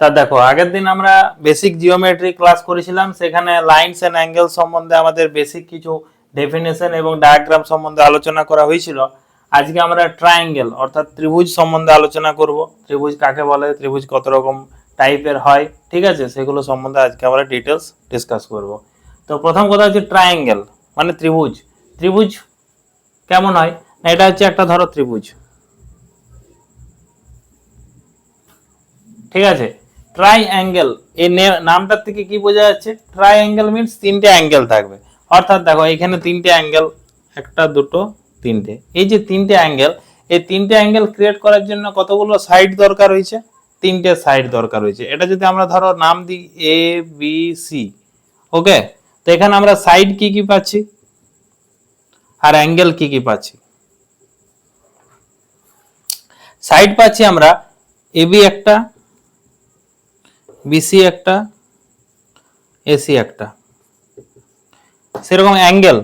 তা দেখো, আগের দিন আমরা বেসিক জিওমেট্রি ক্লাস করেছিলাম, সেখানে লাইনস এন্ড অ্যাঙ্গেল সম্বন্ধে আমাদের বেসিক কিছু ডেফিনেশন এবং ডায়াগ্রাম সম্বন্ধে আলোচনা করা হয়েছিল। আজকে আমরা ট্রায়াঙ্গেল অর্থাৎ ত্রিভুজ সম্বন্ধে আলোচনা করব। ত্রিভুজ কাকে বলে? ত্রিভুজ কত রকম টাইপের হয়? ঠিক আছে? সেগুলো সম্বন্ধে আজকে আমরা ডিটেলস ডিসকাস করব। তো প্রথম কথা হচ্ছে ট্রায়াঙ্গেল মানে ত্রিভুজ। ত্রিভুজ কেমন হয়? না, এটা হচ্ছে একটা ধরো ত্রিভুজ। ঠিক আছে? ট্রাই অ্যাঙ্গেল এই নামটার থেকে কি বোঝা যাচ্ছে? ট্রাই অ্যাঙ্গেল মিনস তিনটে অ্যাঙ্গেল থাকবে। অর্থাৎ দেখো এখানে তিনটে অ্যাঙ্গেল একটা, দুটো, তিনটে। এই যে তিনটে অ্যাঙ্গেল এই তিনটে অ্যাঙ্গেল ক্রিয়েট করার জন্য কতগুলো সাইড দরকার হয়েছে? তিনটে সাইড দরকার হয়েছে। এটা যদি আমরা ধরো নাম দিই এ বি সি ওকে তো এখানে আমরা সাইড কি কি পাচ্ছি? আর অ্যাঙ্গেল কি কি পাচ্ছি? সাইড পাচ্ছি আমরা এবি একটা বিসি একটা, এসি একটা। সেরকম অ্যাঙ্গেল।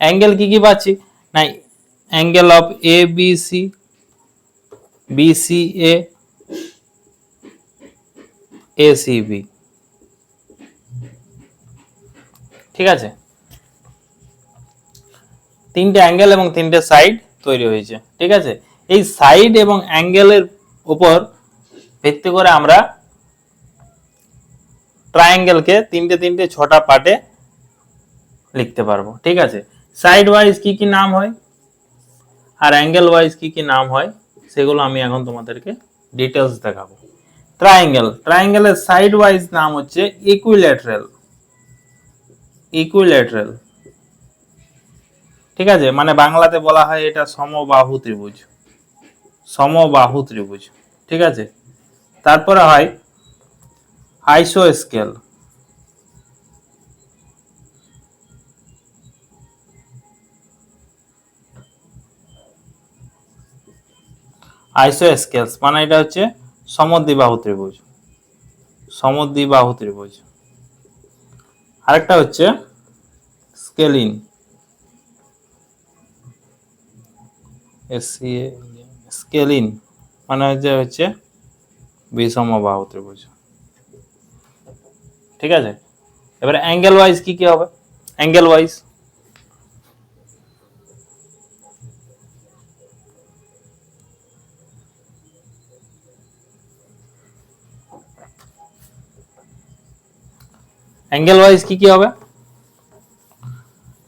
অ্যাঙ্গেল কি কি পাচ্ছি? না angle of A, B, C BC A AC B. ঠিক আছে? তিনটে অ্যাঙ্গেল এবং তিনটে সাইড তৈরি হয়েছে। ঠিক আছে? এই সাইড এবং অ্যাঙ্গেলের উপর ভিত্তি করে আমরা ট্রায়াঙ্গেলকে তিনটে তিনটে ছটা পার্টে লিখতে পারব, ঠিক আছে? সাইড ওয়াইজ কি কি নাম হয়? আর অ্যাঙ্গেল ওয়াইজ কি কি নাম হয়? সেগুলো আমি এখন তোমাদেরকে ডিটেলস দেখাবো। ট্রায়াঙ্গেল ট্রায়াঙ্গেলের সাইড ওয়াইজ নাম হচ্ছে ইকুইল্যাটারাল ইকুইল্যাটারাল ঠিক আছে? মানে বাংলাতে বলা হয় এটা সমবাহু ত্রিভুজ। সমবাহু ত্রিভুজ, ঠিক আছে? তারপরে হয় আইসো স্কেল আইসো স্কেলস মানে এটা হচ্ছে সমদ্বিবাহু ত্রিভুজ। সমদ্বিবাহু ত্রিভুজ। আরেকটা হচ্ছে স্কেলিন। স্কেলিন মানে হচ্ছে বিষমবাহু ত্রিভুজ। ঠিক আছে? এবারে অ্যাঙ্গেল ওয়াইজ কি কি হবে? অ্যাঙ্গেল ওয়াইজ অ্যাঙ্গেল ওয়াইজ কি কি হবে?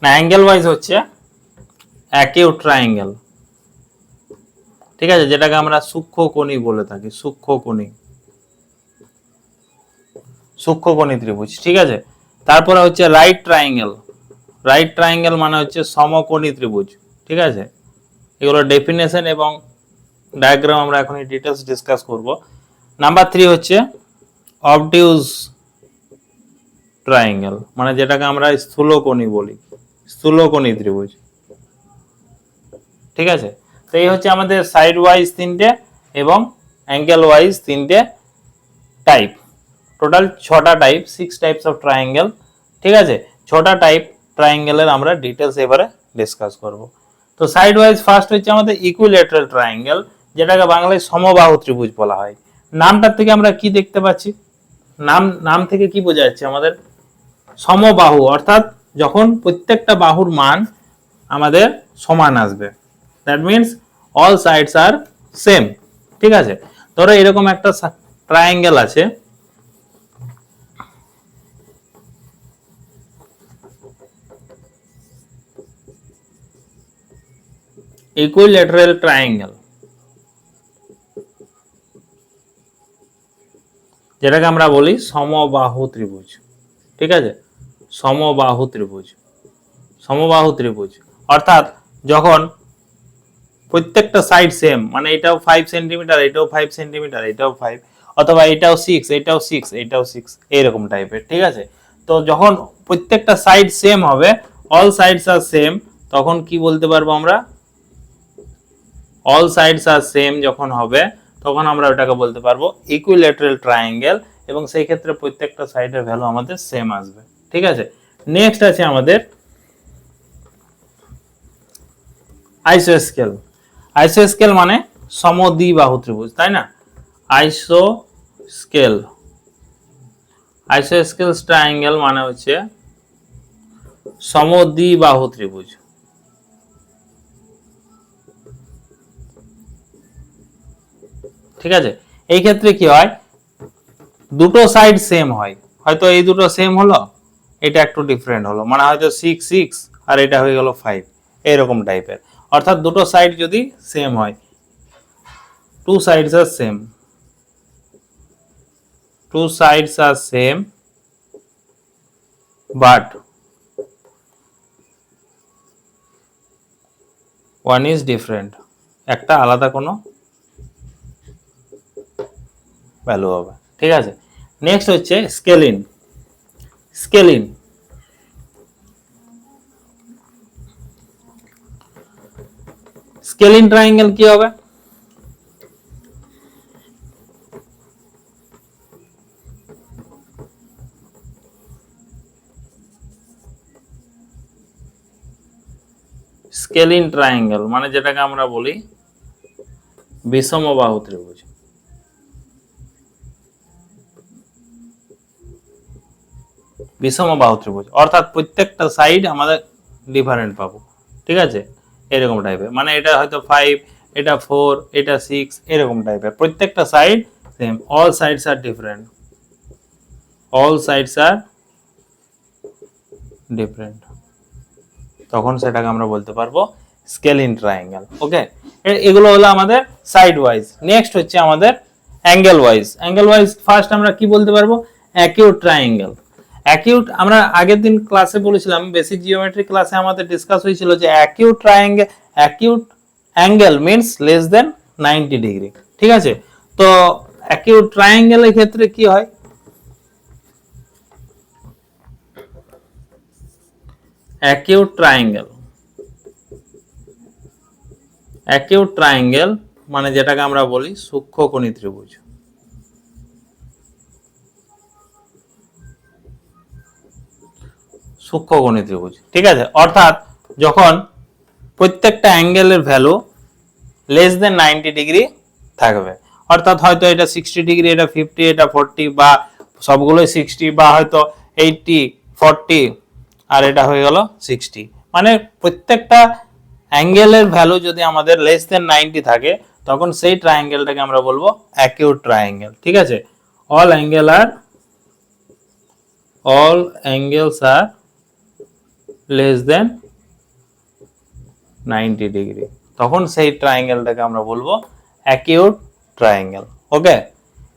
না অ্যাঙ্গেল ওয়াইজ হচ্ছে অ্যাকিউট ট্রায়াঙ্গেল ঠিক আছে? যেটাকে আমরা সূক্ষ্ম সূক্ষ্মকোণী বলে থাকি সূক্ষ্ম সূক্ষ্মকোণী। সূক্ষ্মকোণী ত্রিভুজ, ঠিক আছে? তারপরে হচ্ছে রাইট ট্রায়াঙ্গেল রাইট ট্রায়াঙ্গেল মানে হচ্ছে সমকোণী ত্রিভুজ, ঠিক আছে? এগুলো ডেফিনেশন এবং ডায়াগ্রাম আমরা এখন ডিটেলস ডিসকাস করব। নাম্বার থ্রি হচ্ছে অবটিউজ ট্রায়াঙ্গেল মানে যেটাকে আমরা স্থূলকোণী বলি, স্থূলকোণী ত্রিভুজ। ঠিক আছে? তো এই হচ্ছে আমাদের সাইড ওয়াইজ তিনটে এবং অ্যাঙ্গেল ওয়াইজ তিনটে টাইপ টোটাল ছটা type six types of triangle ঠিক আছে? ছটা টাইপ ট্রায়াঙ্গেলের আমরা ডিটেলস এবারে ডিসকাস করব। তো সাইড ওয়াইজ ফার্স্ট হচ্ছে আমাদের ইকুইলেটারাল ট্রায়াঙ্গেল যেটাকে বাংলায় সমবাহু ত্রিভুজ বলা হয়। নামটার থেকে আমরা কি দেখতে পাচ্ছি? নাম নাম থেকে কি বোঝা যাচ্ছে আমাদের? সমবাহু, অর্থাৎ যখন প্রত্যেকটা বাহুর মান আমাদের সমান আসবে। That means all sides are same ঠিক আছে? ধরো এরকম একটা ট্রায়াঙ্গেল আছে। ইকুইল্যাটারাল ট্রায়াঙ্গেল যেটাকে আমরা বলি সমবাহু ত্রিভুজ। ঠিক আছে? সমবাহু ত্রিভুজ। সমবাহু ত্রিভুজ। অর্থাৎ যখন প্রত্যেকটা সাইড সেম মানে এটাও ফাইভ সেন্টিমিটার এটাও ফাইভ সেন্টিমিটার এটাও ফাইভ অথবা এটাও সিক্স এটাও সিক্স এটাও সিক্স এইরকম টাইপের ঠিক আছে? তো যখন প্রত্যেকটা সাইড সেম হবে অল সাইডস আর সেম তখন কি বলতে পারব আমরা? অল সাইডস আর সেম যখন হবে, তখন আমরা ওটাকে বলতে পারব ইকুইল্যাটারাল ট্রায়াঙ্গেল এবং সেই ক্ষেত্রে প্রত্যেকটা সাইডের ভ্যালু আমাদের সেম আসবে। ঠিক আছে? নেক্সট আছে আমাদের আইসো স্কেল আইসো স্কেল মানে সমদ্বিবাহু ত্রিভুজ, তাই না? আইসো স্কেল আইসোস্কেলস ট্রায়াঙ্গেল মানে হচ্ছে সমদ্বিবাহু ত্রিভুজ। ঠিক আছে? এই ক্ষেত্রে কি হয়? দুটো সাইড সেম হয়। হয়তো এই দুটো সেম হলো, এটা একটু ডিফারেন্ট হলো। মানে হয়তো সিক্স সিক্স আর এটা হয়ে গেল ফাইভ এরকম টাইপের অর্থাৎ দুটো সাইড যদি সেম হয় two sides are same two sides are same, but one is different একটা আলাদা কোনো ভ্যালু হবে। ঠিক আছে? নেক্সট হচ্ছে স্কেলিন। স্কেলিন। স্কেলিন ট্রায়াঙ্গেল কি হবে? স্কেলিন ট্রায়াঙ্গেল মানে যেটাকে আমরা বলি বিষমবাহু ত্রিভুজ। বিষমবাহু ত্রিভুজ। অর্থাৎ প্রত্যেকটা সাইড আমাদের ডিফারেন্ট পাবো। ঠিক আছে? এরকম টাইপের মানে এটা হয়তো ফাইভ এটা ফোর এটা সিক্স এরকম টাইপের প্রত্যেকটা side same all sides are different all sides are different তখন সেটাকে আমরা বলতে পারব স্কেলিন ট্রায়াঙ্গেল ওকে এগুলো হলো আমাদের সাইড ওয়াইজ নেক্সট হচ্ছে আমাদের angle wise angle wise first আমরা কি বলতে পারব? অ্যাকিউট ট্রায়াঙ্গেল অ্যাকিউট আমরা আগের দিন ক্লাসে বলেছিলাম বেসিক জিওমেট্রি ক্লাসে আমাদের ডিসকাস হয়েছিল যে acute triangle acute angle means less than ninety degree ঠিক আছে? তো অ্যাকিউট ট্রায়াঙ্গেলের ক্ষেত্রে কি হয়? অ্যাকিউট ট্রায়াঙ্গেল অ্যাকিউট ট্রায়াঙ্গেল মানে যেটাকে আমরা বলি সূক্ষ্মকোণী ত্রিভুজ। সূক্ষ্মকোণী ত্রিভুজ। ঠিক আছে? অর্থাৎ যখন প্রত্যেকটা অ্যাঙ্গেলের value less than ninety degree থাকবে। অর্থাৎ হয়তো এটা সিক্সটি ডিগ্রি এটা ফিফটি এটা ফোরটি বা সবগুলোই সিক্সটি বা হয়তো এইটটি ফর্টি আর এটা হয়ে গেল সিক্সটি মানে প্রত্যেকটা অ্যাঙ্গেলের ভ্যালু যদি আমাদের লেস দেন নাইনটি থাকে, তখন সেই ট্রায়াঙ্গেলটাকে আমরা বলব অ্যাকিউট ট্রায়াঙ্গেল ঠিক আছে? All angle are all angles are less than ninety degree তখন সেই ট্রায়াঙ্গেলটাকে আমরা বলব অ্যাকিউট ট্রায়াঙ্গেল ওকে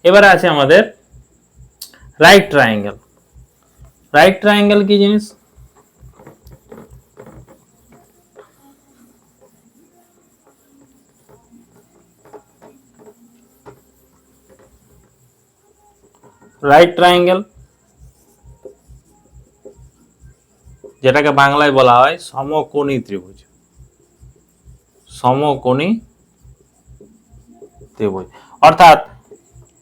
এবারে আছে আমাদের রাইট ট্রায়াঙ্গেল রাইট ট্রায়াঙ্গেল কি জিনিস? রাইট ট্রায়াঙ্গেল যেটাকে বাংলায় বলা হয় সমকোণী ত্রিভুজ। সমকোণী ত্রিভুজ। অর্থাৎ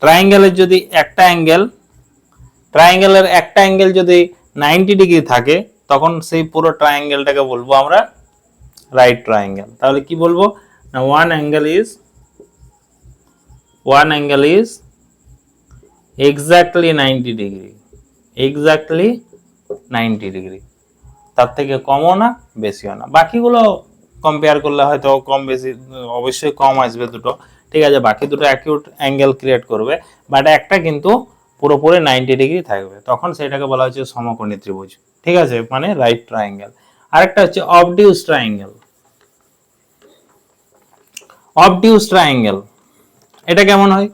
ট্রায়াঙ্গেলের যদি একটা অ্যাঙ্গেল ট্রায়াঙ্গেলের একটা অ্যাঙ্গেল যদি নাইনটি ডিগ্রি থাকে, তখন সেই পুরো ট্রায়াঙ্গেলটাকে বলব আমরা রাইট ট্রায়াঙ্গেল তাহলে কি বলব? না one angle is one angle is exactly ninety degree exactly ninety degree তার থেকে কমও না, বেশিও না। বাকিগুলো কম্পেয়ার করলে হয়তো কম বেশি, অবশ্যই কম আসবে দুটো। ঠিক আছে, বাকি দুটো অ্যাকিউট অ্যাঙ্গেল ক্রিয়েট করবে। বাট একটা কিন্তু পুরোপুরি নাইনটি ডিগ্রি থাকবে। তখন সেটাকে বলা হচ্ছে সমকোণী ত্রিভুজ। ঠিক আছে মানে রাইট ট্রায়াঙ্গেল আরেকটা হচ্ছে অবডিউস ট্রায়াঙ্গেল অবডিউস ট্রায়াঙ্গেল এটা কেমন হয়?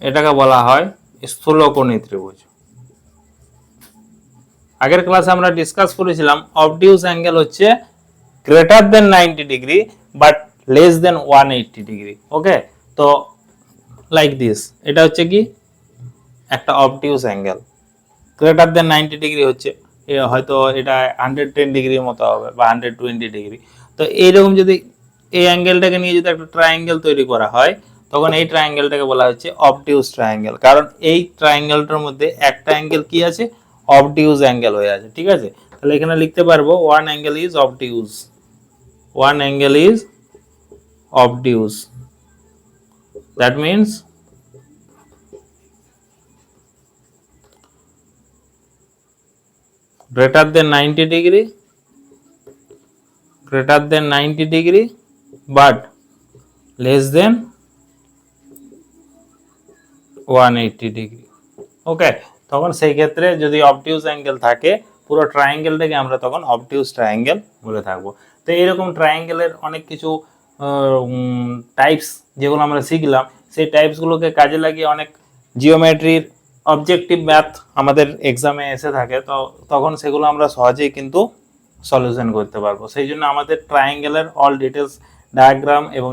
এটাকে বলা হয় স্থূলকোণী ত্রিভুজ। আগের ক্লাসে আমরা ডিসকাস করেছিলাম অবডিউস অ্যাঙ্গেল হচ্ছে greater than ninety degree but less than one eighty degree okay তো লাইক দিস এটা হচ্ছে কি? একটা obtuse angle greater than ninety degree হচ্ছে হয়তো এটা হান্ড্রেড টেন ডিগ্রির মতো হবে বা হান্ড্রেড টোয়েন্টি ডিগ্রি তো এইরকম যদি এই অ্যাঙ্গেলটাকে নিয়ে যদি একটা ট্রায়াঙ্গেল তৈরি করা হয় তখন এই ট্রায়াঙ্গেলটাকে বলা হচ্ছে অবডিউস ট্রায়াঙ্গেল কারণ এই ট্রায়াঙ্গেলটার মধ্যে একটা অ্যাঙ্গেল কি আছে? অবডিউস অ্যাঙ্গেল হয়ে আছে, ঠিক আছে? তাহলে এখানে লিখতে পারব one angle is obtuse one angle is obtuse that means greater than 90 degree, greater than 90 degree, but less than 180 degree okay তখন সেই ক্ষেত্রে যদি অবটিউজ অ্যাঙ্গেল থাকে, পুরো ট্রায়াঙ্গেলটাকে আমরা তখন অবটিউজ ট্রায়াঙ্গেল বলে থাকব। তো এরকম ট্রায়াঙ্গেলের অনেক কিছু টাইপস যেগুলো আমরা শিখলাম, সেই টাইপসগুলোকে কাজে লাগিয়ে অনেক জিওমেট্রির অবজেক্টিভ ম্যাথ আমাদের এক্সামে এসে থাকে, তো তখন সেগুলো আমরা সহজেই কিন্তু সলিউশন করতে পারব। সেই জন্য আমাদের ট্রায়াঙ্গেলের অল ডিটেলস ডায়াগ্রাম এবং